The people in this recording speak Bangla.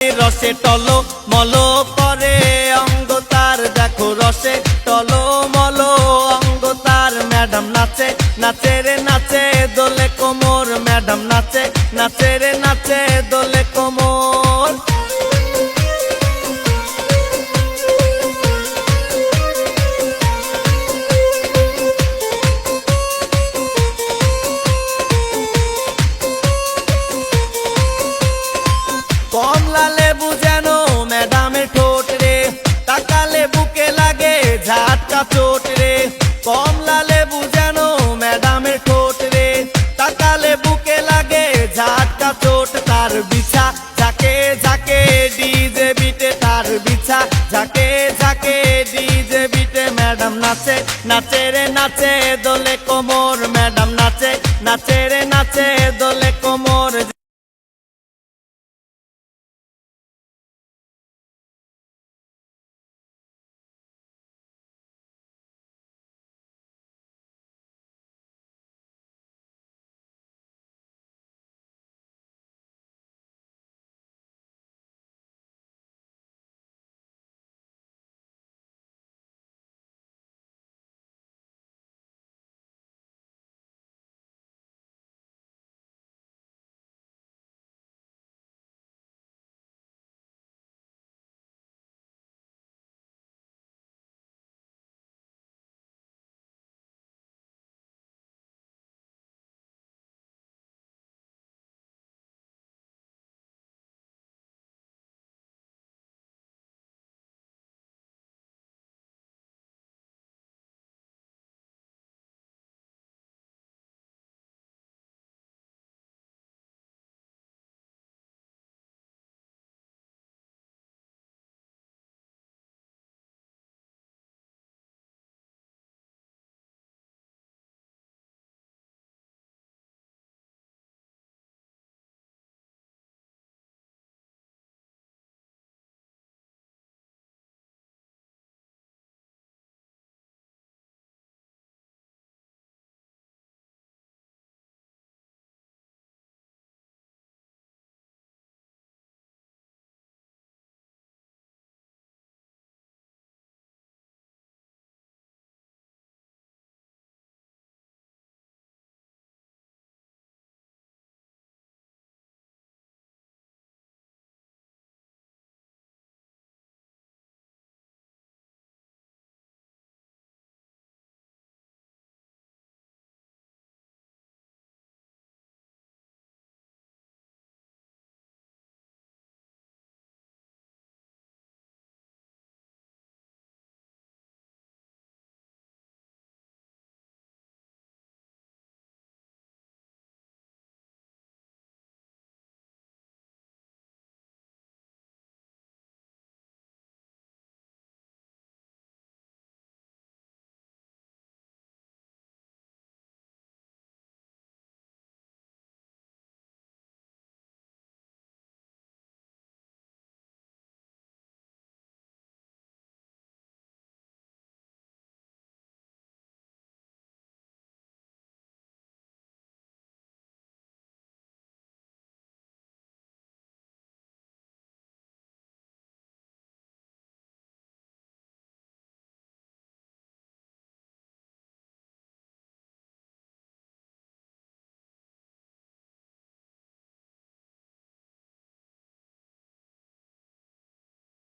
রসে টলো মলো পরে অঙ্গ তার দেখো রসে টলো মলো অঙ্গ তার ম্যাডাম নাচে নাচে রে নাচে দোলে কোমর ম্যাডাম নাচে নাচে রে ঝাটকা চোট রে। কমলা লেবু যেন ম্যাডামের ঠোঁট রে। লাগে ঝাটকা চোট, তার বিছা। ঝাকে ঝাকে ডিজে বিটে তার বিছা। ঝাকে ঝাকে ডিজে বিটে ম্যাডাম নাচে। নাচে রে নাচে দোলে কোমর ম্যাডাম নাচে। নাচে রে